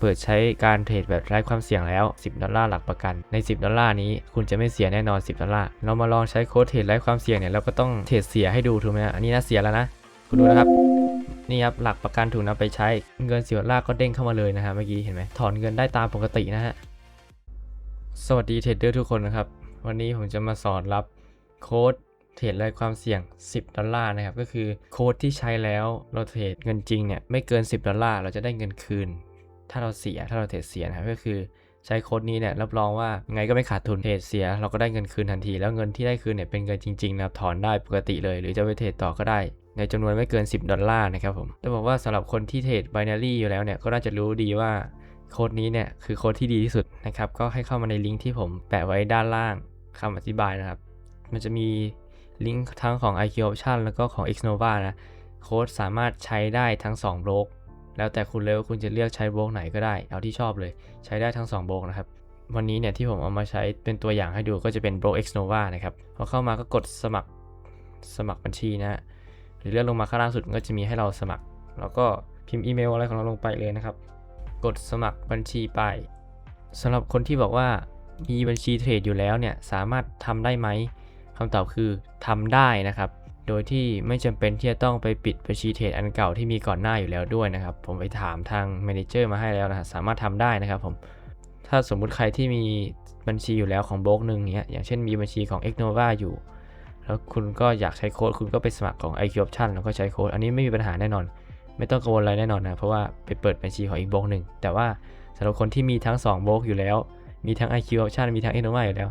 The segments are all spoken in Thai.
เปิดใช้การเทรดแบบไร้ความเสี่ยงแล้ว 10 ดอลลาร์หลักประกัน ใน 10 ดอลลาร์นี้คุณจะไม่เสียแน่นอน 10 ดอลลาร์ เรามาลองใช้โค้ดเทรดไร้ความเสี่ยงเนี่ยเราก็ต้องเทรดเสียให้ดูถูกไหมอันนี้นะเสียแล้วนะ คุณดูนะครับ นี่ครับหลักประกันถูกนำไปใช้ เงินสิบดอลลาร์ก็เด้งเข้ามาเลยนะฮะเมื่อกี้เห็นไหมถอนเงินได้ตามปกตินะฮะ สวัสดีเทรดเดอร์ทุกคนนะครับ วันนี้ผมจะมาสอนรับโค้ดเทรดไร้ความเสี่ยง 10 ดอลลาร์นะครับ ก็คือโค้ดที่ใช้แล้วเราเทรดเงินจริงเนี่ยไม่เกิน 10 ดอลลาร์เราจะได้เงินคืน ถ้าเราเสียถ้าเราเทรดเสียนะครับก็คือใช้โค้ดนี้เนี่ยรับรองว่าไงก็ไม่ขาดทุนเทรดเสีย เราก็ได้เงินคืนทันที แล้วเงินที่ได้คืนเนี่ยเป็นเงินจริงๆนะครับถอนได้ปกติเลย หรือจะไปเทรดต่อก็ได้ ในจำนวนไม่เกิน 10 ดอลลาร์นะครับผมจะบอกว่าสำหรับคนที่เทรด binary อยู่แล้วเนี่ยก็น่าจะรู้ดีว่าโค้ดนี้เนี่ยคือโค้ดที่ดีที่สุดนะครับก็ให้เข้ามาในลิงก์ที่ผมแปะไว้ด้านล่างคำอธิบายนะครับ มันจะมีลิงก์ทั้งของ IQ Option แล้วก็ของ Xnova นะโค้ดสามารถใช้ได้ทั้ง2โบรก แล้วแต่คุณเลยว่าคุณจะเลือกใช้โบกไหนก็ได้ เอาที่ชอบเลย ใช้ได้ทั้ง2โบกนะครับ วันนี้เนี่ยที่ผมเอามาใช้เป็นตัวอย่างให้ดูก็จะเป็นโบรก Xnova นะครับ พอเข้ามาก็กดสมัครสมัครบัญชีนะฮะ หรือเลื่อนลงมาข้างล่างสุดก็จะมีให้เราสมัคร แล้วก็พิมพ์อีเมลอะไรของเราลงไปเลยนะครับ กดสมัครบัญชีไปสำหรับคนที่บอกว่ามีบัญชีเทรดอยู่แล้วเนี่ยสามารถทำได้ไหมคำตอบคือทำได้นะครับ โดยที่ไม่จำเป็นที่จะต้องไปปิดบัญชีเทรดอันเก่าที่มีก่อนหน้าอยู่แล้วด้วยนะครับ ผมไปถามทางเมเนเจอร์มาให้แล้วนะสามารถทำได้นะครับผมถ้าสมมุติใครที่มีบัญชีอยู่แล้วของโบล็อกหนึ่งเนี้ยอย่างเช่นมีบัญชีของ Xnova อยู่ แล้วคุณก็อยากใช้โค้ดคุณก็ไปสมัครของ IQ Option แล้วก็ใช้โค้ดอันนี้ไม่มีปัญหาแน่นอน ไม่ต้องกังวลอะไรแน่นอนนะเพราะว่าไปเปิดบัญชีของอีกโบล็อกหนึ่งแต่ว่าสำหรับคนที่มีทั้ง2โบล็อกอยู่แล้ว มีทั้ง IQ Option มีทั้ง Innova อยู่แล้ว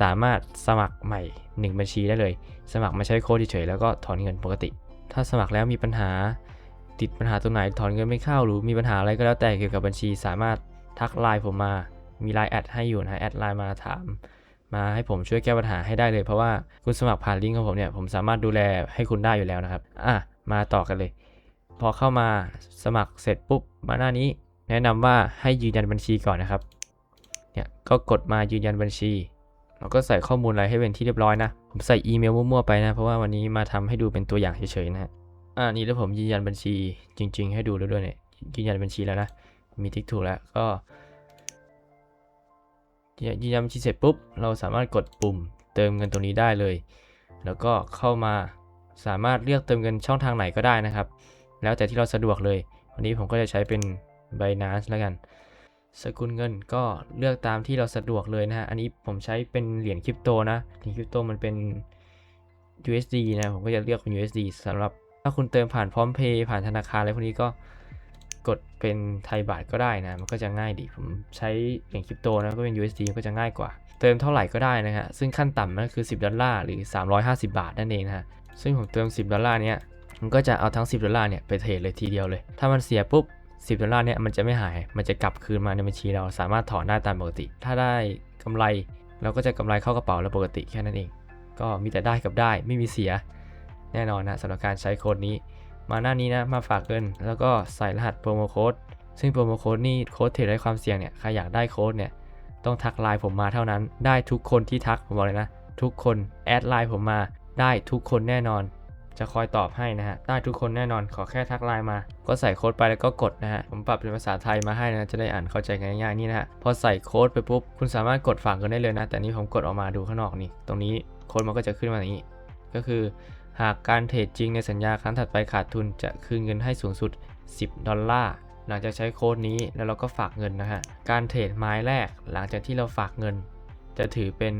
สามารถสมัครใหม่ 1 บัญชีได้เลย สมัครมาใช้โค้ดเฉยๆแล้วก็ถอนเงินปกติ ถ้าสมัครแล้วมีปัญหา ติดปัญหาตรงไหนถอนเงินไม่เข้าหรือมีปัญหาอะไรก็แล้วแต่เกี่ยวกับบัญชี สามารถทักไลน์ผมมามีไลน์แอดให้อยู่นะแอดไลน์มาถาม มาให้ผมช่วยแก้ปัญหาให้ได้เลยเพราะว่าคุณสมัครผ่านลิงก์ของผมเนี่ยผมสามารถดูแลให้คุณได้อยู่แล้วนะครับอะมาต่อกันเลย พอเข้ามาสมัครเสร็จปุ๊บมาหน้านี้ แนะนำว่าให้ยืนยันบัญชีก่อนนะครับเนี่ยก็กดมายืนยันบัญชี เราก็ใส่ข้อมูลอะไรให้เป็นที่เรียบร้อยนะ ผมใส่อีเมลมั่วๆไปนะ เพราะว่าวันนี้มาทำให้ดูเป็นตัวอย่างเฉยๆนะฮะอ่านี่แล้วผมยืนยันบัญชีจริง ๆ ให้ดูแล้วด้วยเนี่ยยืนยันบัญชีแล้วนะ มีทิกถูกแล้วก็ยืนยันบัญชีเสร็จปุ๊บ เราสามารถกดปุ่มเติมเงินตรงนี้ได้เลย แล้วก็เข้ามาสามารถเลือกเติมเงินช่องทางไหนก็ได้นะครับ แล้วแต่ที่เราสะดวกเลย วันนี้ผมก็จะใช้เป็น Binance แล้วกัน สกุลเงินก็เลือกตามที่เราสะดวกเลยนะฮะ อันนี้ผมใช้เป็นเหรียญคริปโตนะ เหรียญคริปโตมันเป็น USD นะ ผมก็จะเลือกเป็น USD สำหรับถ้าคุณเติมผ่านพร้อมเพย์ผ่านธนาคารอะไรพวกนี้ก็กดเป็นไทยบาทก็ได้นะ มันก็จะง่ายดี ผมใช้เหรียญคริปโตนะ ก็เป็น USD ก็จะง่ายกว่า เติมเท่าไหร่ก็ได้นะฮะ ซึ่งขั้นต่ำนั่นคือ 10 ดอลลาร์หรือ 350 บาทนั่นเองนะฮะ ซึ่งผมเติม 10 ดอลลาร์เนี้ย มันก็จะเอาทั้ง 10 ดอลลาร์เนี่ยไปเทรดเลยทีเดียวเลย ถ้ามันเสียปุ๊บ 10 ดอลลาร์เนี่ยมันจะไม่หาย มันจะกลับคืนมาในบัญชีเราสามารถถอนได้ตามปกติ ถ้าได้กำไรเราก็จะกำไรเข้ากระเป๋าเราปกติแค่นั้นเอง ก็มีแต่ได้กับได้ไม่มีเสีย แน่นอนนะสำหรับการใช้โค้ดนี้ มาหน้านี้นะมาฝากเงิน แล้วก็ใส่รหัสโปรโมโค้ดซึ่งโปรโมโค้ดนี่โค้ดเทรดไร้ความเสี่ยงเนี่ยใครอยากได้โค้ดเนี่ยต้องทักไลน์ผมมาเท่านั้น ได้ทุกคนที่ทักผมบอกเลยนะ ทุกคนแอดไลน์ผมมาได้ทุกคนแน่นอน จะคอยตอบให้นะฮะได้ทุกคนแน่นอนขอแค่ทักไลน์มา ก็ใส่โค้ดไปแล้วก็กดนะฮะผมปรับเป็นภาษาไทยมาให้นะจะได้อ่านเข้าใจง่ายๆนี่นะฮะพอใส่โค้ดไปปุ๊บคุณสามารถกดฝากเงินได้เลยนะ แต่นี่ผมกดออกมาดูข้างนอกนี่ ตรงนี้โค้ดมันก็จะขึ้นมาอย่างนี้ ก็คือหากการเทรดจริงในสัญญาครั้งถัดไปขาดทุนจะคืนเงินให้สูงสุด 10 ดอลลาร์หลังจากใช้โค้ดนี้แล้วเราก็ฝากเงินนะฮะ การเทรดไม้แรกหลังจากที่เราฝากเงิน จะถือเป็น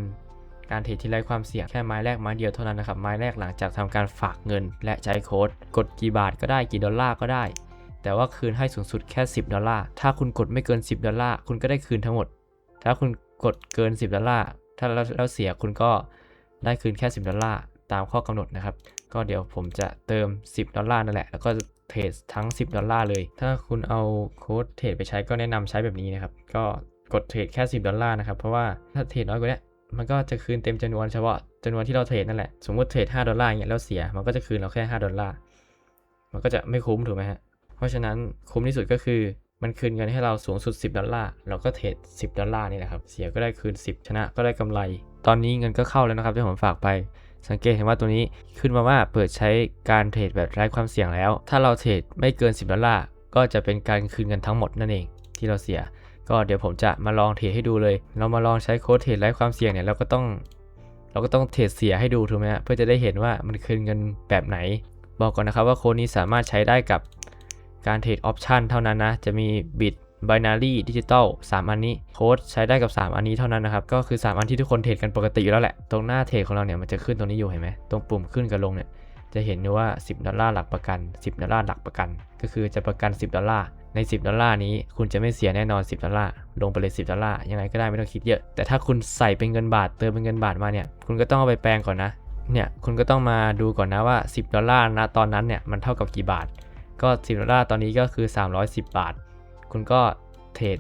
การเทรดที่ไร้ความเสี่ยงแค่ไม้แรกไม้เดียวเท่านั้นนะครับไม้แรกหลังจากทำการฝากเงิน และใช้โค้ด กดกี่บาทก็ได้กี่ดอลลาร์ก็ได้ แต่ว่าคืนให้สูงสุดแค่ 10 ดอลลาร์ถ้าคุณกดไม่เกิน 10 ดอลลาร์คุณก็ได้คืนทั้งหมด ถ้าคุณกดเกิน 10 ดอลลาร์ถ้าแล้วแล้วเสียคุณก็ได้คืนแค่ 10 ดอลลาร์ตามข้อกำหนดนะครับ ก็เดี๋ยวผมจะเติม 10 ดอลลาร์นั่นแหละ แล้วก็เทรดทั้ง 10 ดอลลาร์เลย ถ้าคุณเอาโค้ดเทรดไปใช้ก็แนะนำใช้แบบนี้นะครับ ก็กดเทรดแค่ 10 ดอลลาร์นะครับ เพราะว่าถ้าเทรดน้อยกว่านี้ มันก็จะคืนเต็มจำนวนเฉพาะจำนวนที่เราเทรดนั่นแหละ สมมติเทรด5ดอลลาร์อย่างเงี้ยแล้วเสีย มันก็จะคืนเราแค่ 5 ดอลลาร์ มันก็จะไม่คุ้มถูกไหมฮะ เพราะฉะนั้นคุ้มที่สุดก็คือมันคืนเงินให้เราสูงสุด 10 ดอลลาร์ เราก็เทรด 10 ดอลลาร์นี่แหละครับ เสียก็ได้คืน 10 ชนะก็ได้กำไร ตอนนี้เงินก็เข้าแล้วนะครับที่ผมฝากไป สังเกตเห็นว่าตัวนี้ขึ้นมาว่าเปิดใช้การเทรดแบบไร้ความเสี่ยงแล้ว ถ้าเราเทรดไม่เกิน 10 ดอลลาร์ ก็จะเป็นการคืนเงินทั้งหมดนั่นเองที่เราเสีย ก็เดี๋ยวผมจะมาลองเทรดให้ดูเลย เรามาลองใช้โค้ดเทรดไร้ความเสี่ยงเนี่ยเราก็ต้อง เราก็ต้องเทรดเสียให้ดูถูกไหมฮะเพื่อจะได้เห็นว่ามันคืนเงินแบบไหน บอกก่อนนะครับว่าโค้ดนี้สามารถใช้ได้กับการเทรดออปชันเท่านั้นนะ จะมีบิต binary ดิจิตอล3อันนี้โค้ดใช้ได้กับ 3 อันนี้เท่านั้นนะครับ ก็คือ 3 อันที่ทุกคนเทรดกันปกติอยู่แล้วแหละ ตรงหน้าเทรดของเราเนี่ยมันจะขึ้นตรงนี้อยู่เห็นไหมตรงปุ่มขึ้นกับลงเนี่ยจะเห็นว่า 10 ดอลลาร์หลักประกัน 10 ดอลลาร์หลักประกัน ก็คือจะประกัน 10 ดอลลาร์ ใน 10 ดอลลาร์นี้คุณจะไม่เสียแน่นอน 10 ดอลลาร์ลงไปเลย 10 ดอลลาร์ยังไงก็ได้ไม่ต้องคิดเยอะ แต่ถ้าคุณใส่เป็นเงินบาทเติมเป็นเงินบาทมาเนี่ยคุณก็ต้องเอาไปแปลงก่อนนะเนี่ยคุณก็ต้องมาดูก่อนนะว่า 10 ดอลลาร์นะตอนนั้นเนี่ยมันเท่ากับกี่บาท ก็ 10 ดอลลาร์ตอนนี้ก็คือ 310 บาท คุณก็เทรด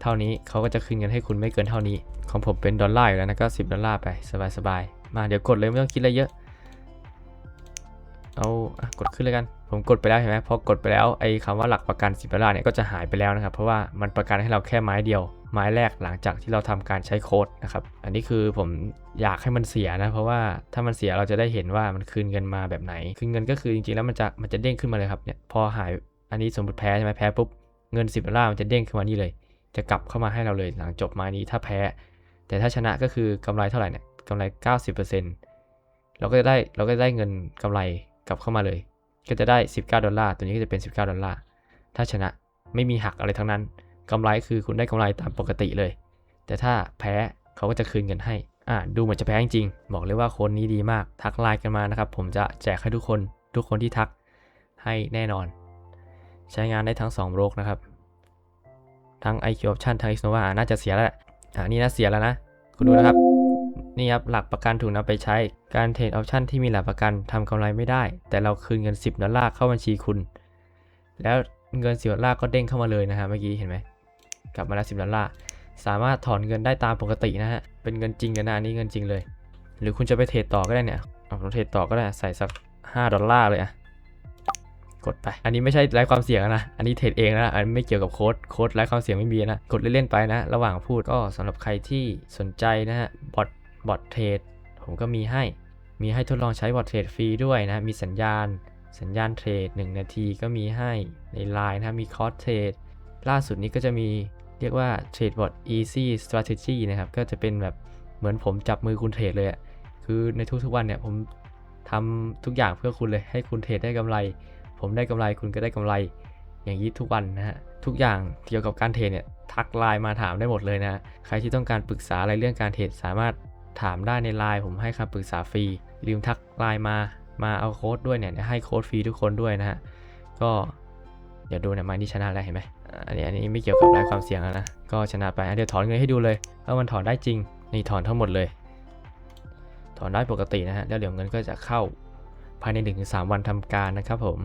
เท่านี้เขาก็จะคืนเงินให้คุณไม่เกินเท่านี้ ของผมเป็นดอลลาร์อยู่แล้วนะก็ 10 ดอลลาร์ไปสบายๆมาเดี๋ยวกดเลยไม่ต้องคิดอะไรเยอะ เอากดขึ้นเลยกัน ผมกดไปแล้วเห็นไหมพอกดไปแล้วไอ้คำว่าหลักประกัน10ดอลลาร์เนี่ยก็จะหายไปแล้วนะครับ เพราะว่ามันประกันให้เราแค่ไม้เดียว ไม้แรกหลังจากที่เราทำการใช้โค้ดนะครับ อันนี้คือผมอยากให้มันเสียนะเพราะว่าถ้ามันเสียเราจะได้เห็นว่ามันคืนเงินมาแบบไหน คืนเงินก็คือจริงๆแล้วมันจะมันจะเด้งขึ้นมาเลยครับเนี่ยพอหายอันนี้สมมติแพ้ใช่ไหมแพ้ปุ๊บเงิน 10ดอลลาร์มันจะเด้งขึ้นมานี่เลย จะกลับเข้ามาให้เราเลยหลังจบไม้นี้ถ้าแพ้ แต่ถ้าชนะก็คือกำไรเท่าไหร่เนี่ยกำไร 90%เราก็จะได้เราก็ได้เงินกำไรกลับเข้ามาเลย ก็จะได้ 19 ดอลลาร์ ตัวนี้ก็จะเป็น 19 ดอลลาร์ ถ้าชนะไม่มีหักอะไรทั้งนั้นกำไรคือคุณได้กำไรตามปกติเลย แต่ถ้าแพ้เขาก็จะคืนเงินให้ อ่า ดูเหมือนจะแพ้จริงๆ บอกเลยว่าโค้ดนี้ดีมาก ทักไลน์กันมานะครับ ผมจะแจกให้ทุกคน ทุกคนที่ทักให้แน่นอน ใช้งานได้ทั้ง2โรกนะครับ ทั้ง IQ Option ทั้ง Xnova อะน่าจะเสียแล้วอ่านี่นะเสียแล้วนะ คุณดูนะครับ นี่ครับหลักประกันถูกนำไปใช้ การเทรดออปชันที่มีหลักประกันทำกำไรไม่ได้ แต่เราคืนเงิน 10ดอลลาร์เข้าบัญชีคุณ แล้วเงิน10ดอลลาร์ก็เด้งเข้ามาเลยนะฮะเมื่อกี้เห็นไหมกลับมาแล้ว10ดอลลาร์สามารถถอนเงินได้ตามปกตินะฮะเป็นเงินจริงกันนะอันนี้เงินจริงเลย หรือคุณจะไปเทรดต่อก็ได้เนี่ยเอาเราเทรดต่อก็ได้ใส่สัก5ดอลลาร์เลยอะกดไป อันนี้ไม่ใช่ไร้ความเสี่ยงนะ อันนี้เทรดเองนะ อันนี้ไม่เกี่ยวกับโค้ด โค้ดไร้ความเสี่ยงไม่มีนะ กดเล่นๆไปนะ ระหว่างพูดก็สำหรับใครที่สนใจนะฮะ บอท บอทเทรดผมก็มีให้ มีให้ทดลองใช้บอทเทรดฟรีด้วยนะ มีสัญญาณ สัญญาณเทรด 1 นาทีก็มีให้ใน Line นะมีคอร์สเทรดล่าสุดนี้ก็จะมีเรียกว่าเทรดบอท easy strategy นะครับ ก็จะเป็นแบบเหมือนผมจับมือคุณเทรดเลยอะคือในทุกๆวันเนี่ยผมทำทุกอย่างเพื่อคุณเลยให้คุณเทรดได้กำไร ผมได้กำไรคุณก็ได้กำไร อย่างนี้ทุกวันนะฮะทุกอย่างเกี่ยวกับการเทรดเนี่ยทักไลน์มาถามได้หมดเลยนะ ใครที่ต้องการปรึกษาอะไรเรื่องการเทรดสามารถ ถามได้ในไลน์ผมให้คำปรึกษาฟรีลืมทักไลน์มามาเอาโค้ดด้วยเนี่ยให้โค้ดฟรีทุกคนด้วยนะฮะก็เดี๋ยวดูเนี่ยมานี่ชนะแล้วเห็นไหมอันนี้อันนี้ไม่เกี่ยวกับรายความเสี่ยงนะก็ชนะไปเดี๋ยวถอนเงินให้ดูเลยว่ามันถอนได้จริงนี่ถอนทั้งหมดเลย ถอนได้ปกตินะฮะแล้วเดี๋ยวเงินก็จะเข้าภายใน 1-3 วันทำการนะครับผม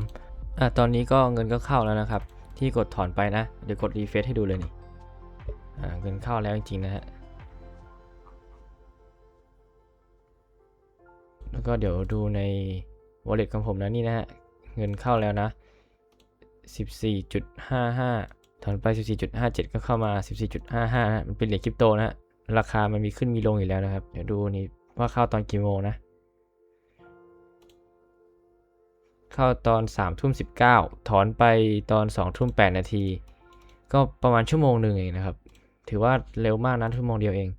อะตอนนี้ก็เงินก็เข้าแล้วนะครับ ที่กดถอนไปนะ เดี๋ยวกดรีเฟซให้ดูเลยนี่อ่าเงินเข้าแล้วจริงๆนะฮะ แล้วก็เดี๋ยวดูใน wallet ของผมนะนี่นะฮะ เงินเข้าแล้วนะ 14.55ถอนไป 14.57 ก็เข้ามา 14.55นะมันเป็นเหรียญคริปโตนะฮะ ราคามันมีขึ้นมีลงอยู่แล้วนะครับ เดี๋ยวดูนี่ว่าเข้าตอนกี่โมงนะ เข้าตอน3ามทุ่มสิถอนไปตอน2องทุ่มแนาที ก็ประมาณชั่วโมงหนึ่งเองนะครับ ถือว่าเร็วมากนะชั่วโมงเดียวเอง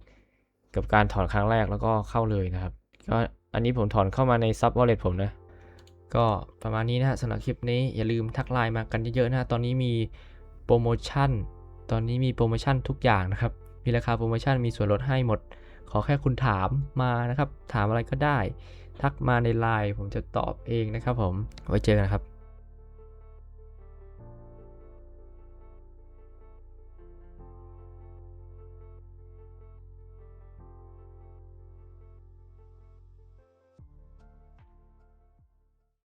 กับการถอนครั้งแรกแล้วก็เข้าเลยนะครับ ก็ อันนี้ผมถอนเข้ามาในซับวอลเล็ตผมนะ ก็ประมาณนี้นะฮะสำหรับคลิปนี้อย่าลืมทักไลน์มากันเยอะๆนะ ตอนนี้มีโปรโมชั่น ตอนนี้มีโปรโมชั่นทุกอย่างนะครับ มีราคาโปรโมชั่นมีส่วนลดให้หมด ขอแค่คุณถามมานะครับ ถามอะไรก็ได้ ทักมาในไลน์ผมจะตอบเองนะครับผม ไว้เจอกันครับ